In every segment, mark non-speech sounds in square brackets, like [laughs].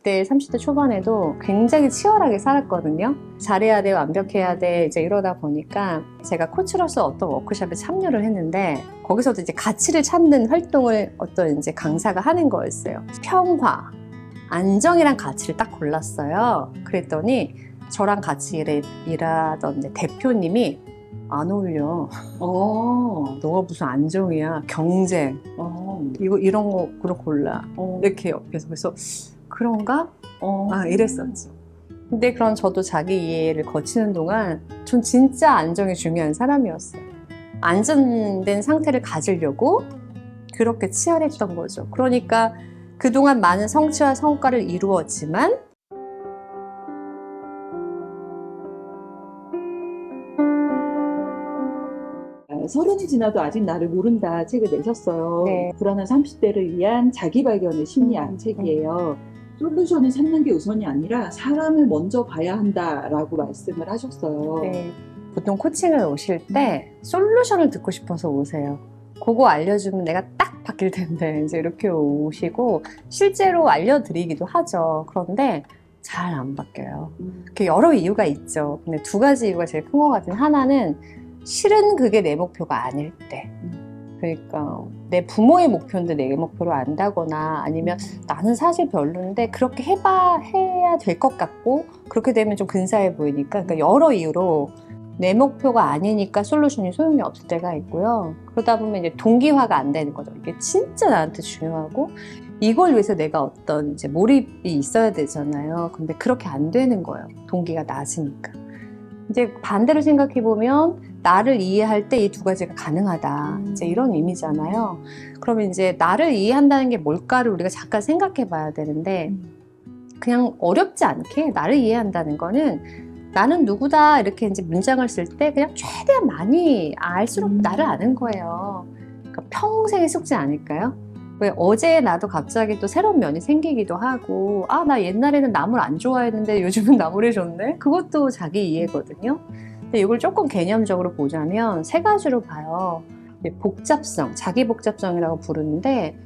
20대, 30대 초반에도 굉장히 치열하게 살았거든요. 잘해야 돼, 완벽해야 돼, 이제 이러다 보니까 제가 코치로서 어떤 워크숍에 참여를 했는데 거기서도 이제 가치를 찾는 활동을 어떤 이제 강사가 하는 거였어요. 평화, 안정이란 가치를 딱 골랐어요. 그랬더니 저랑 같이 일하던 대표님이 안 어울려. 어, 너가 무슨 안정이야. 경쟁. 어, 이거 이런 거 그로 골라. 어, 이렇게 옆에서 그래서 그런가? 어. 아 이랬었죠. 근데 그런 저도 자기 이해를 거치는 동안 전 진짜 안정이 중요한 사람이었어요. 안전된 상태를 가지려고 그렇게 치열했던 거죠. 그러니까 그동안 많은 성취와 성과를 이루었지만 서른이 지나도 아직 나를 모른다 책을 내셨어요. 네. 불안한 30대를 위한 자기 발견의 심리학 음, 책이에요. 솔루션을 찾는 게 우선이 아니라 사람을 먼저 봐야 한다라고 말씀을 하셨어요. 네, 보통 코칭을 오실 때 솔루션을 듣고 싶어서 오세요. 그거 알려주면 내가 딱 바뀔 텐데 [laughs] 이제 이렇게 오시고 실제로 알려드리기도 하죠. 그런데 잘 안 바뀌어요. 음, 그 여러 이유가 있죠. 근데 두 가지 이유가 제일 큰 것 같은 하나는 실은 그게 내 목표가 아닐 때. 그러니까 내 부모의 목표인데 내 목표로 안다거나 아니면 나는 사실 별론데 그렇게 해봐 해야 될 것 같고 그렇게 되면 좀 근사해 보이니까 그러니까 여러 이유로 내 목표가 아니니까 솔루션이 소용이 없을 때가 있고요. 그러다 보면 이제 동기화가 안 되는 거죠. 이게 진짜 나한테 중요하고 이걸 위해서 내가 어떤 이제 몰입이 있어야 되잖아요. 근데 그렇게 안 되는 거예요. 동기가 낮으니까. 이제 반대로 생각해 보면 나를 이해할 때 이 두 가지가 가능하다. 음. 이제 이런 의미잖아요. 그러면 이제 나를 이해한다는 게 뭘까를 우리가 잠깐 생각해 봐야 되는데 음. 그냥 어렵지 않게 나를 이해한다는 거는 나는 누구다 이렇게 이제 문장을 쓸 때 그냥 최대한 많이 알수록 음. 나를 아는 거예요. 그러니까 평생의 숙제 아닐까요? 왜 어제 나도 갑자기 또 새로운 면이 생기기도 하고 아 나 옛날에는 나물 안 좋아했는데 요즘은 [laughs] 나물이 좋네 그것도 자기 이해거든요. 근데 이걸 조금 개념적으로 보자면 세 가지로 봐요. 복잡성, 자기 복잡성이라고 부르는데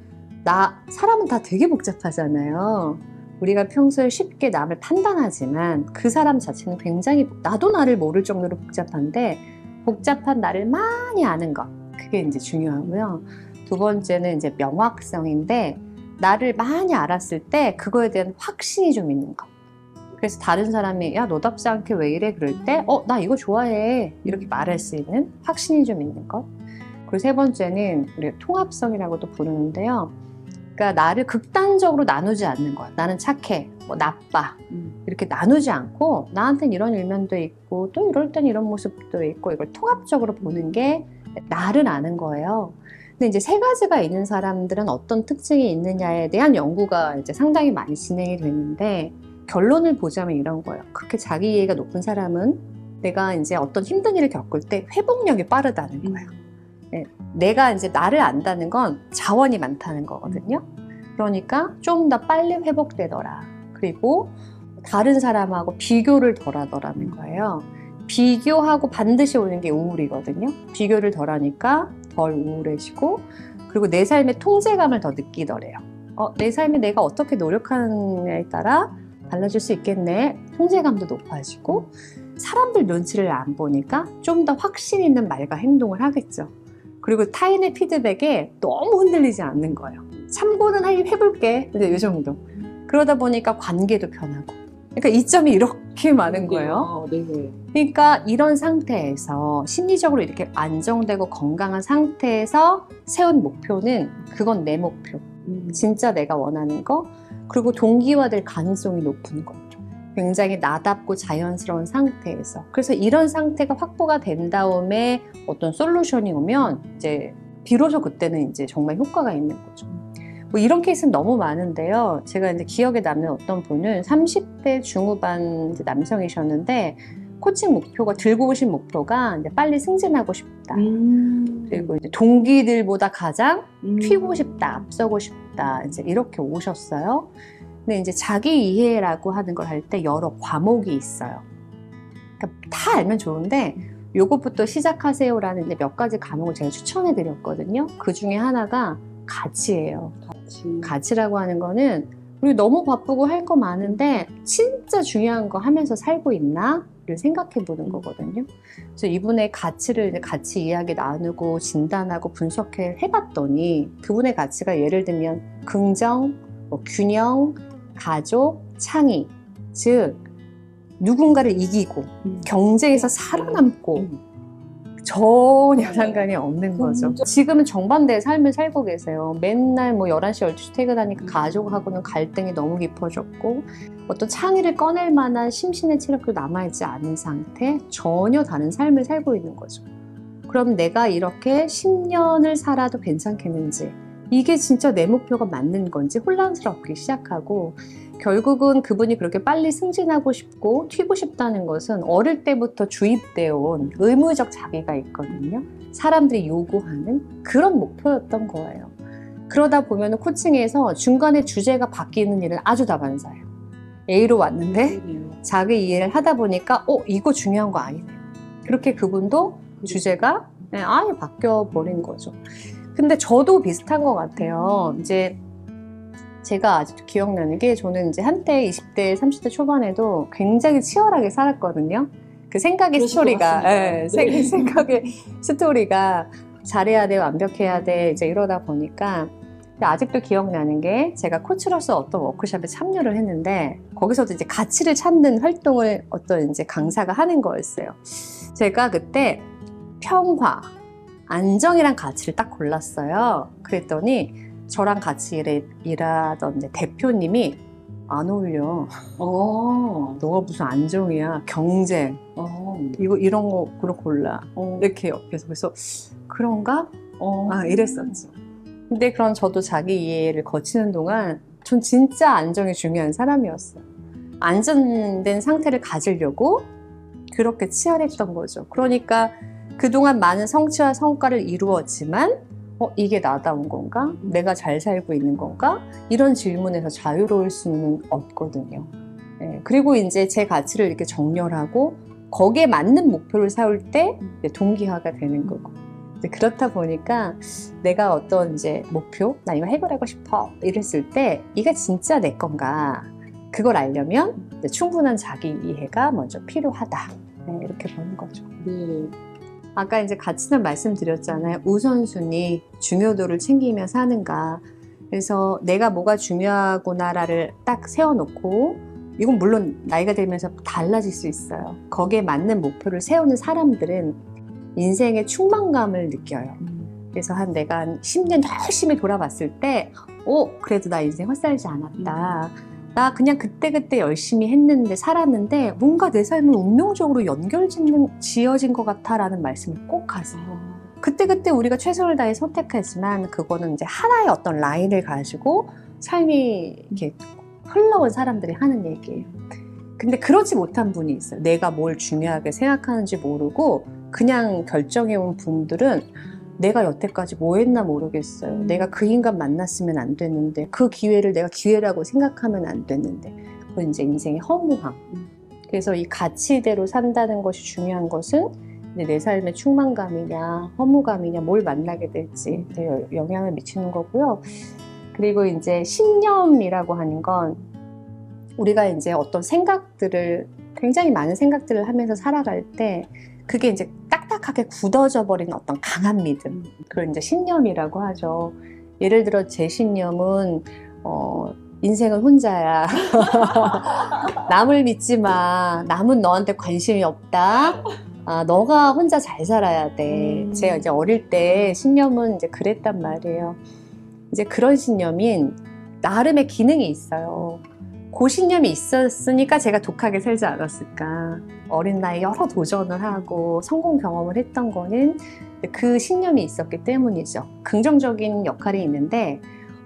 나 사람은 다 되게 복잡하잖아요. 우리가 평소에 쉽게 남을 판단하지만 그 사람 자체는 굉장히 나도 나를 모를 정도로 복잡한데 복잡한 나를 많이 아는 것 그게 이제 중요하고요. 두 번째는 이제 명확성인데 나를 많이 알았을 때 그거에 대한 확신이 좀 있는 것. 그래서 다른 사람이 야 너답지 않게 왜 이래 그럴 때 어 나 이거 좋아해 이렇게 말할 수 있는 확신이 좀 있는 것. 그리고 세 번째는 우리가 통합성이라고도 부르는데요. 그러니까 나를 극단적으로 나누지 않는 거야. 나는 착해, 뭐 나빠 음. 이렇게 나누지 않고 나한테는 이런 일면도 있고 또 이럴 땐 이런 모습도 있고 이걸 통합적으로 보는 게 나를 아는 거예요. 근데 이제 세 가지가 있는 사람들은 어떤 특징이 있느냐에 대한 연구가 이제 상당히 많이 진행이 되는데 결론을 보자면 이런 거예요. 그렇게 자기 이해가 높은 사람은 내가 이제 어떤 힘든 일을 겪을 때 회복력이 빠르다는 거예요. 내가 이제 나를 안다는 건 자원이 많다는 거거든요. 그러니까 좀 더 빨리 회복되더라. 그리고 다른 사람하고 비교를 덜 하더라는 거예요. 비교하고 반드시 오는 게 우울이거든요. 비교를 덜 하니까 덜 우울해지고, 그리고 내 삶의 통제감을 더 느끼더래요. 어, 내 삶에 내가 어떻게 노력하느냐에 따라 달라질 수 있겠네. 통제감도 높아지고, 사람들 눈치를 안 보니까 좀 더 확신 있는 말과 행동을 하겠죠. 그리고 타인의 피드백에 너무 흔들리지 않는 거예요. 참고는 해- 해볼게. 이제 이 정도. 그러다 보니까 관계도 편하고. 그러니까 이점이 이렇게 많은 거예요. 네. 네. 그러니까 이런 상태에서 심리적으로 이렇게 안정되고 건강한 상태에서 세운 목표는 그건 내 목표. 음. 진짜 내가 원하는 거. 그리고 동기화될 가능성이 높은 거죠. 굉장히 나답고 자연스러운 상태에서. 그래서 이런 상태가 확보가 된 다음에 어떤 솔루션이 오면 이제 비로소 그때는 이제 정말 효과가 있는 거죠. 뭐 이런 케이스는 너무 많은데요. 제가 이제 기억에 남는 어떤 분은 30대 중후반 남성이셨는데 코칭 목표가 들고 오신 목표가 이제 빨리 승진하고 싶다. 음. 그리고 이제 동기들보다 가장 음. 튀고 싶다, 앞서고 싶다, 이제 이렇게 오셨어요. 근데 이제 자기 이해라고 하는 걸 할 때 여러 과목이 있어요. 그러니까 다 알면 좋은데 요것부터 시작하세요라는 몇 가지 과목을 제가 추천해 드렸거든요. 그 중에 하나가 가치예요. 같이. 가치라고 하는 거는 우리 너무 바쁘고 할 거 많은데 진짜 중요한 거 하면서 살고 있나? 를 생각해 보는 거거든요. 그래서 이분의 가치를 같이 이야기 나누고 진단하고 분석해 해봤더니 그분의 가치가 예를 들면 긍정, 뭐 균형, 가족, 창의, 즉 누군가를 이기고 음. 경쟁에서 살아남고 음. 전혀 상관이 없는 거죠. 지금은 정반대의 삶을 살고 계세요. 맨날 뭐 11시, 12시 퇴근하니까 음. 가족하고는 갈등이 너무 깊어졌고 어떤 창의를 꺼낼 만한 심신의 체력도 남아있지 않은 상태, 전혀 다른 삶을 살고 있는 거죠. 그럼 내가 이렇게 10년을 살아도 괜찮겠는지, 이게 진짜 내 목표가 맞는 건지 혼란스럽기 시작하고, 결국은 그분이 그렇게 빨리 승진하고 싶고 튀고 싶다는 것은 어릴 때부터 주입되어 온 의무적 자기가 있거든요. 사람들이 요구하는 그런 목표였던 거예요. 그러다 보면 코칭에서 중간에 주제가 바뀌는 일은 아주 다반사예요. A로 왔는데. 자기 이해를 하다 보니까 어 이거 중요한 거 아니네요. 그렇게 그분도 주제가 네, 아예 바뀌어 버린 거죠. 근데 저도 비슷한 것 같아요. 이제 제가 아직도 기억나는 게 저는 이제 한때 20대, 30대 초반에도 굉장히 치열하게 살았거든요. 그 생각의 스토리가. 예, 네. 생- 생각의 스토리가 잘해야 돼, 완벽해야 돼, 이제 이러다 보니까 아직도 기억나는 게 제가 코치로서 어떤 워크숍에 참여를 했는데 거기서도 이제 가치를 찾는 활동을 어떤 이제 강사가 하는 거였어요. 제가 그때 평화, 안정이란 가치를 딱 골랐어요. 그랬더니 저랑 같이 일하던 대표님이 안 어울려. 어. 너가 무슨 안정이야. 경쟁. 어. 이거 이런 거로 골라. 어. 이렇게 옆에서 그래서 그런가? 어. 아 이랬었죠. 근데 그런 저도 자기 이해를 거치는 동안 전 진짜 안정이 중요한 사람이었어요. 안전된 상태를 가지려고 그렇게 치열했던 거죠. 그러니까 그동안 많은 성취와 성과를 이루었지만 어, 이게 나다운 건가? 내가 잘 살고 있는 건가? 이런 질문에서 자유로울 수는 없거든요. 예, 그리고 이제 제 가치를 이렇게 정렬하고 거기에 맞는 목표를 세울 때 동기화가 되는 거고. 그렇다 보니까 내가 어떤 이제 목표, 나 이거 해결하고 싶어 이랬을 때 이게 진짜 내 건가? 그걸 알려면 충분한 자기 이해가 먼저 필요하다. 네, 이렇게 보는 거죠. 네. 아까 이제 가치는 말씀드렸잖아요. 우선순위, 중요도를 챙기며 사는가. 그래서 내가 뭐가 중요하구나를 딱 세워놓고, 이건 물론 나이가 들면서 달라질 수 있어요. 거기에 맞는 목표를 세우는 사람들은 인생의 충만감을 느껴요. 음. 그래서 한 내가 한 10년 열심히 돌아봤을 때, 오, 그래도 나 인생 헛살지 않았다. 나 그냥 그때그때 열심히 했는데, 살았는데, 뭔가 내 삶은 운명적으로 연결 짓는, 지어진 것 같아 라는 말씀을 꼭 하세요. 아. 그때그때 우리가 최선을 다해 선택하지만, 그거는 이제 하나의 어떤 라인을 가지고 삶이 이렇게 흘러온 사람들이 하는 얘기예요. 근데 그러지 못한 분이 있어요. 내가 뭘 중요하게 생각하는지 모르고, 그냥 결정해온 분들은 내가 여태까지 뭐 했나 모르겠어요. 음. 내가 그 인간 만났으면 안 됐는데, 그 기회를 내가 기회라고 생각하면 안 됐는데, 그건 이제 인생의 허무함. 음. 그래서 이 가치대로 산다는 것이 중요한 것은 내 삶의 충만감이냐, 허무감이냐, 뭘 만나게 될지 영향을 미치는 거고요. 그리고 이제 신념이라고 하는 건 우리가 이제 어떤 생각들을 굉장히 많은 생각들을 하면서 살아갈 때 그게 이제 딱 딱하게 굳어져 버리는 어떤 강한 믿음. 그걸 이제 신념이라고 하죠. 예를 들어 제 신념은 어, 인생은 혼자야. [laughs] 남을 믿지 마. 남은 너한테 관심이 없다. 아, 너가 혼자 잘 살아야 돼. 음. 제가 이제 어릴 때 신념은 이제 그랬단 말이에요. 이제 그런 신념인 나름의 기능이 있어요. 그 신념이 있었으니까 제가 독하게 살지 않았을까. 어린 나이에 여러 도전을 하고 성공 경험을 했던 거는 그 신념이 있었기 때문이죠. 긍정적인 역할이 있는데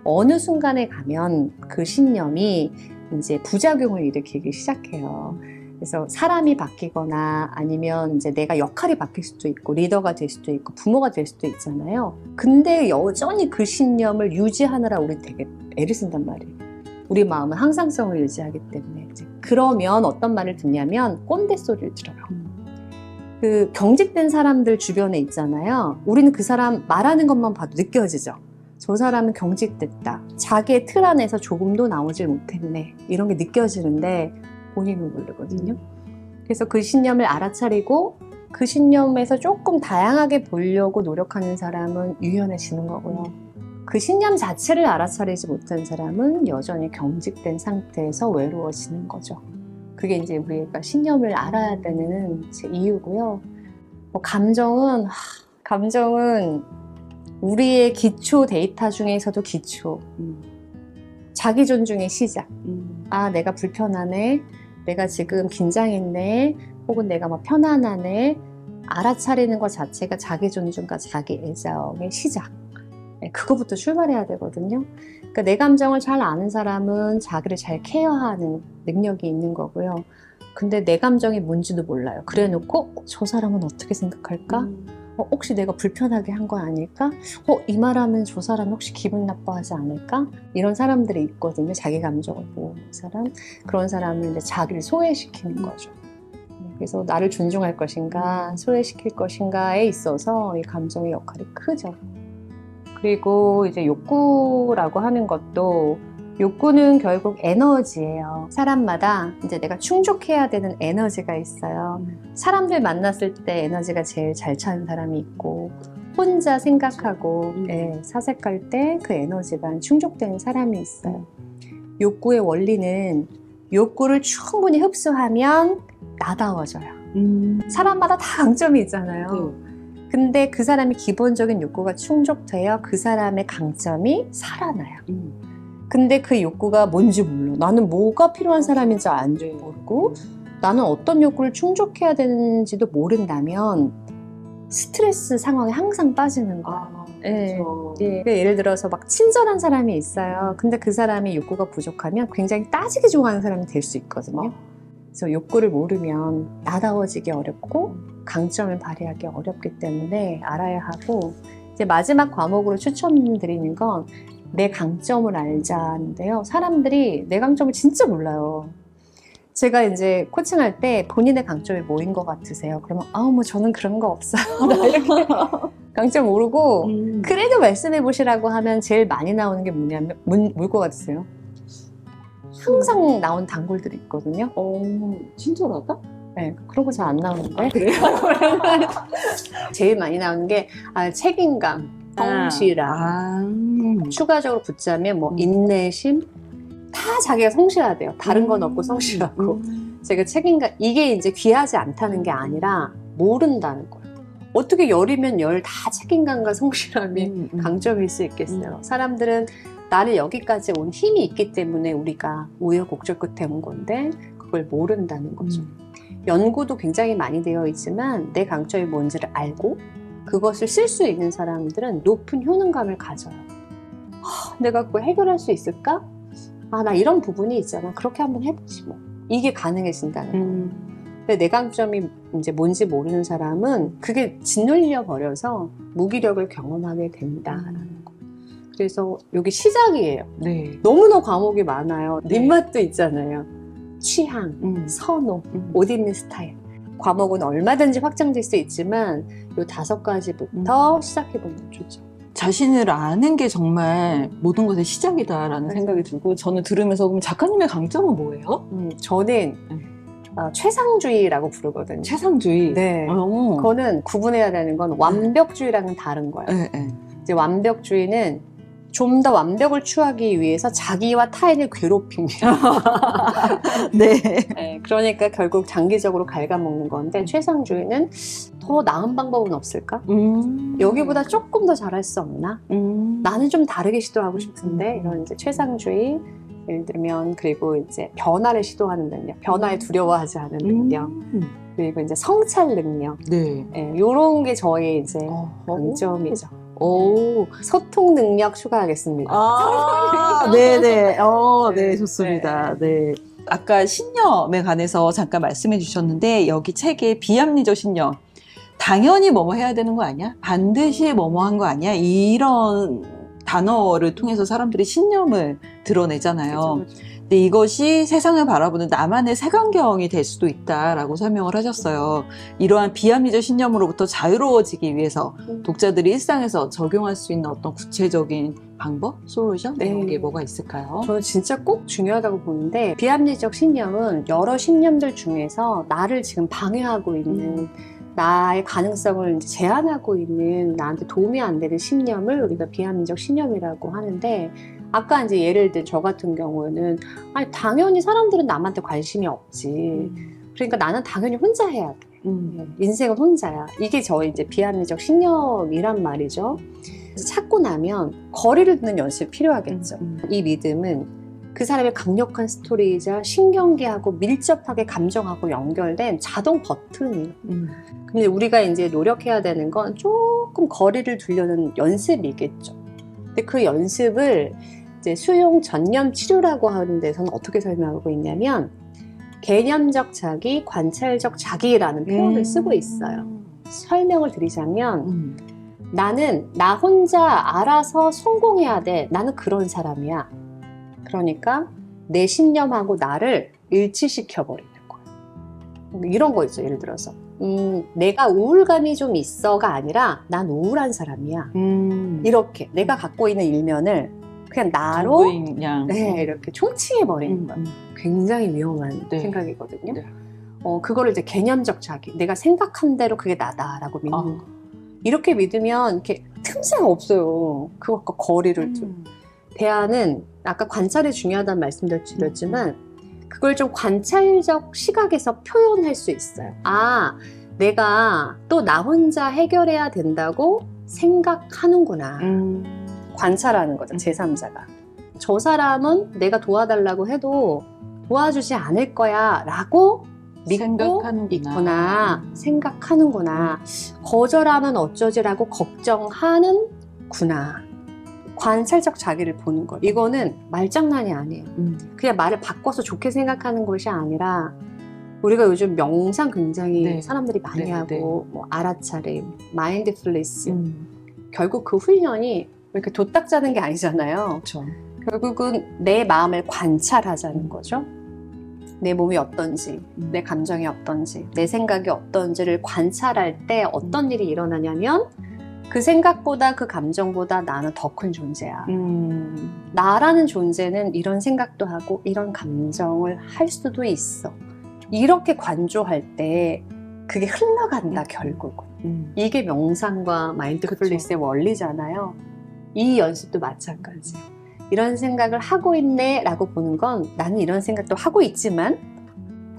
어느 순간에 가면 그 신념이 이제 부작용을 일으키기 시작해요. 그래서 사람이 바뀌거나 아니면 이제 내가 역할이 바뀔 수도 있고 리더가 될 수도 있고 부모가 될 수도 있잖아요. 근데 여전히 그 신념을 유지하느라 우리 되게 애를 쓴단 말이에요. 우리 마음은 항상성을 유지하기 때문에 그러면 어떤 말을 듣냐면 꼰대 소리를 들어요. 그 경직된 사람들 주변에 있잖아요. 우리는 그 사람 말하는 것만 봐도 느껴지죠. 저 사람은 경직됐다. 자기의 틀 안에서 조금도 나오질 못했네. 이런 게 느껴지는데 본인은 모르거든요. 그래서 그 신념을 알아차리고 그 신념에서 조금 다양하게 보려고 노력하는 사람은 유연해지는 거고요. 그 신념 자체를 알아차리지 못한 사람은 여전히 경직된 상태에서 외로워지는 거죠. 그게 이제 우리가 신념을 알아야 되는 제 이유고요. 뭐 감정은 하, 감정은 우리의 기초 데이터 중에서도 기초. 음. 자기 존중의 시작. 음. 아, 내가 불편하네. 내가 지금 긴장했네. 혹은 내가 막 편안하네. 알아차리는 것 자체가 자기 존중과 자기 애정의 시작. 네, 그거부터 출발해야 되거든요. 그러니까 내 감정을 잘 아는 사람은 자기를 잘 케어하는 능력이 있는 거고요. 근데 내 감정이 뭔지도 몰라요. 그래 놓고 어, 저 사람은 어떻게 생각할까? 음. 어, 혹시 내가 불편하게 한건 아닐까? 어, 이 말하면 저 사람 혹시 기분 나빠하지 않을까? 이런 사람들이 있거든요. 자기 감정을 모으는 사람. 그런 사람은 이제 자기를 소외시키는 거죠. 네, 그래서 나를 존중할 것인가, 소외시킬 것인가에 있어서 이 감정의 역할이 크죠. 그리고 이제 욕구라고 하는 것도 욕구는 결국 에너지예요. 사람마다 이제 내가 충족해야 되는 에너지가 있어요. 사람들 만났을 때 에너지가 제일 잘 차는 사람이 있고 혼자 생각하고 음. 예, 사색할 때 그 에너지가 충족되는 사람이 있어요. 욕구의 원리는 욕구를 충분히 흡수하면 나다워져요. 음. 사람마다 다 강점이 있잖아요. 네. 근데 그 사람의 기본적인 욕구가 충족되어 그 사람의 강점이 살아나요. 음. 근데 그 욕구가 뭔지 몰라. 나는 뭐가 필요한 사람인지 안 네. 모르고 나는 어떤 욕구를 충족해야 되는지도 모른다면 스트레스 상황에 항상 빠지는 거예요. 아, 예. 그렇죠. 예, 그러니까 예를 들어서 막 친절한 사람이 있어요. 근데 그 사람이 욕구가 부족하면 굉장히 따지기 좋아하는 사람이 될 수 있거든요. 그래서 욕구를 모르면 나다워지기 어렵고 강점을 발휘하기 어렵기 때문에 알아야 하고 이제 마지막 과목으로 추천드리는 건 내 강점을 알자인데요. 사람들이 내 강점을 진짜 몰라요. 제가 이제 코칭할 때 본인의 강점이 뭐인 것 같으세요? 그러면 아우 뭐 저는 그런 거 없어요. [laughs] 나 이렇게 강점 모르고 음. 그래도 말씀해 보시라고 하면 제일 많이 나오는 게 뭐냐면 뭘 것 같으세요? 항상 나온 단골들이 있거든요. 어, 친절하다? 네, 거잘안 나오는데. 그래요? [laughs] 제일 많이 나오는 게 아, 책임감, 성실함. 아. 추가적으로 붙자면 뭐 음. 인내심 다 자기가 성실하대요. 다른 건 없고 음. 성실하고. 음. 제가 책임감 이게 이제 귀하지 않다는 게 아니라 모른다는 거예요. 어떻게 열이면 열 다 책임감과 성실함이 음, 음. 강점일 수 있겠어요. 사람들은 나를 여기까지 온 힘이 있기 때문에 우리가 우여곡절 끝에 온 건데 그걸 모른다는 거죠. 음. 연구도 굉장히 많이 되어 있지만 내 강점이 뭔지를 알고 그것을 쓸 수 있는 사람들은 높은 효능감을 가져요. 하, 내가 그걸 해결할 수 있을까? 아, 나 이런 부분이 있잖아. 그렇게 한번 해보지 뭐. 이게 가능해진다는 거예요. 음. 근데 내 강점이 이제 뭔지 모르는 사람은 그게 짓눌려 버려서 무기력을 경험하게 된다라는 거. 그래서 여기 시작이에요. 네. 너무나 과목이 많아요. 네. 입맛도 있잖아요. 취향, 음. 선호, 음. 옷 입는 스타일. 과목은 얼마든지 확장될 수 있지만 이 다섯 가지부터 음. 시작해보면 좋죠. 자신을 아는 게 정말 모든 것의 시작이다라는. 생각이 들고 저는 들으면서 그럼 작가님의 강점은 뭐예요? 음, 저는 음. 어, 최상주의라고 부르거든요. 최상주의. 네. 어. 그거는 구분해야 되는 건 완벽주의랑은 다른 거예요. 네, 네. 이제 완벽주의는 좀 더 완벽을 추하기 위해서 자기와 타인을 괴롭힙니다. [laughs] 네. 네, 그러니까 결국 장기적으로 갉아먹는 건데 최상주의는 더 나은 방법은 없을까? 음. 여기보다 조금 더 잘할 수 없나? 음. 나는 좀 다르게 시도하고 싶은데 음. 이런 이제 최상주의 예를 들면 그리고 이제 변화를 시도하는 능력, 변화에 두려워하지 않은 능력, 음. 그리고 이제 성찰 능력, 네. 예, 이런 게 저의 이제 어. 강점이죠. 오. 소통 능력 추가하겠습니다. 아, 네네. 어, 네, 네, 좋습니다. 네. 아까 신념에 관해서 잠깐 말씀해 주셨는데, 여기 책에 비합리적 신념. 당연히 뭐뭐 해야 되는 거 아니야? 반드시 뭐뭐 한 거 아니야? 이런 단어를 통해서 사람들이 신념을 드러내잖아요. 그죠, 그죠. 근데 이것이 세상을 바라보는 나만의 색안경이 될 수도 있다라고 설명을 하셨어요. 이러한 비합리적 신념으로부터 자유로워지기 위해서 음. 독자들이 일상에서 적용할 수 있는 어떤 구체적인 방법, 솔루션 네. 이런 게 뭐가 있을까요? 저는 진짜 꼭 중요하다고 보는데 비합리적 신념은 여러 신념들 중에서 나를 지금 방해하고 있는 나의 가능성을 제한하고 있는 나한테 도움이 안 되는 신념을 우리가 비합리적 신념이라고 하는데 아까 이제 예를 든 저 같은 경우에는 아니 당연히 사람들은 남한테 관심이 없지 그러니까 나는 당연히 혼자 해야 돼 음. 인생은 혼자야. 이게 저의 이제 비합리적 신념이란 말이죠. 찾고 나면 거리를 두는 연습이 필요하겠죠. 음. 이 믿음은 그 사람의 강력한 스토리이자 신경계하고 밀접하게 감정하고 연결된 자동 버튼이에요. 음. 근데 우리가 이제 노력해야 되는 건 조금 거리를 두려는 연습이겠죠. 근데 그 연습을 이제 수용 전념 치료라고 하는 데서는 어떻게 설명하고 있냐면 개념적 자기, 관찰적 자기라는 표현을 음. 쓰고 있어요. 설명을 드리자면 음. 나는 나 혼자 알아서 성공해야 돼. 나는 그런 사람이야. 그러니까 내 신념하고 나를 일치시켜 버리는 거야. 이런 거 있죠. 예를 들어서 음, 내가 우울감이 좀 있어가 아니라 난 우울한 사람이야. 음. 이렇게 내가 갖고 있는 일면을 그냥 나로 네, 이렇게 총칭해 버리는 음, 거야. 음. 굉장히 위험한 네. 생각이거든요. 네. 어, 그거를 이제 개념적 자기, 내가 생각한 대로 그게 나다라고 믿는 아. 거. 이렇게 믿으면 이렇게 틈새가 없어요. 그것과 거리를 두. 음. 대안은 아까 관찰이 중요하다는 말씀도 드렸지만 그걸 좀 관찰적 시각에서 표현할 수 있어요. 아, 내가 또 나 혼자 해결해야 된다고 생각하는구나. 음. 관찰하는 거죠, 음. 제3자가. 저 사람은 내가 도와달라고 해도 도와주지 않을 거야 라고 믿고 생각하는구나. 있구나, 음. 생각하는구나, 거절하면 어쩌지라고 걱정하는구나. 관찰적 자기를 보는 거. 이거는 말장난이 아니에요. 음. 그냥 말을 바꿔서 좋게 생각하는 것이 아니라 우리가 요즘 명상 굉장히 네. 사람들이 많이 네, 하고 뭐 알아차림, 마인드풀리스 음. 결국 그 훈련이 이렇게 도딱 짜는 게 아니잖아요. 그렇죠. 결국은 내 마음을 관찰하자는 거죠. 내 몸이 어떤지, 음. 내 감정이 어떤지, 내 생각이 어떤지를 관찰할 때 어떤 일이 일어나냐면 그 생각보다 그 감정보다 나는 더 큰 존재야. 음. 나라는 존재는 이런 생각도 하고 이런 감정을 할 수도 있어. 이렇게 관조할 때 그게 흘러간다, 음. 결국은. 음. 이게 명상과 마인드풀리스의 원리잖아요. 이 연습도 마찬가지예요. 이런 생각을 하고 있네 라고 보는 건 나는 이런 생각도 하고 있지만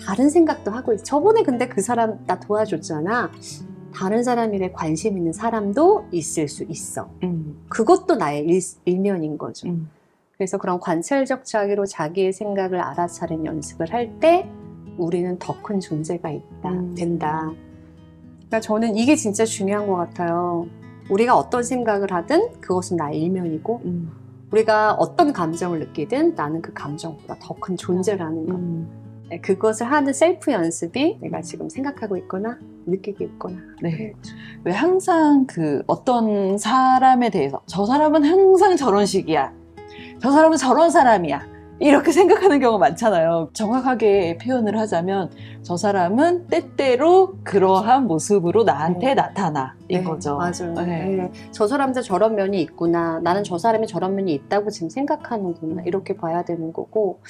다른 생각도 하고 있어. 저번에 근데 그 사람 나 도와줬잖아. 다른 사람 일에 관심 있는 사람도 있을 수 있어. 음. 그것도 나의 일, 일면인 거죠. 음. 그래서 그런 관찰적 자기로 자기의 생각을 알아차리는 연습을 할 때 우리는 더 큰 존재가 있다, 음. 된다. 그러니까 저는 이게 진짜 중요한 것 같아요. 우리가 어떤 생각을 하든 그것은 나의 일면이고 음. 우리가 어떤 감정을 느끼든 나는 그 감정보다 더 큰 존재라는 것. 음. 네, 그것을 하는 셀프 연습이 내가 지금 생각하고 있거나 느끼고 있거나 네. 왜 항상 그 어떤 사람에 대해서 저 사람은 항상 저런 식이야. 저 사람은 저런 사람이야. 이렇게 생각하는 경우가 많잖아요. 정확하게 표현을 하자면 저 사람은 때때로 그러한 모습으로 나한테 네. 나타나. 인 네, 거죠. 맞아요. 네. 네. 저 사람도 저런 면이 있구나. 나는 저 사람이 저런 면이 있다고 지금 생각하는구나. 이렇게 봐야 되는 거고.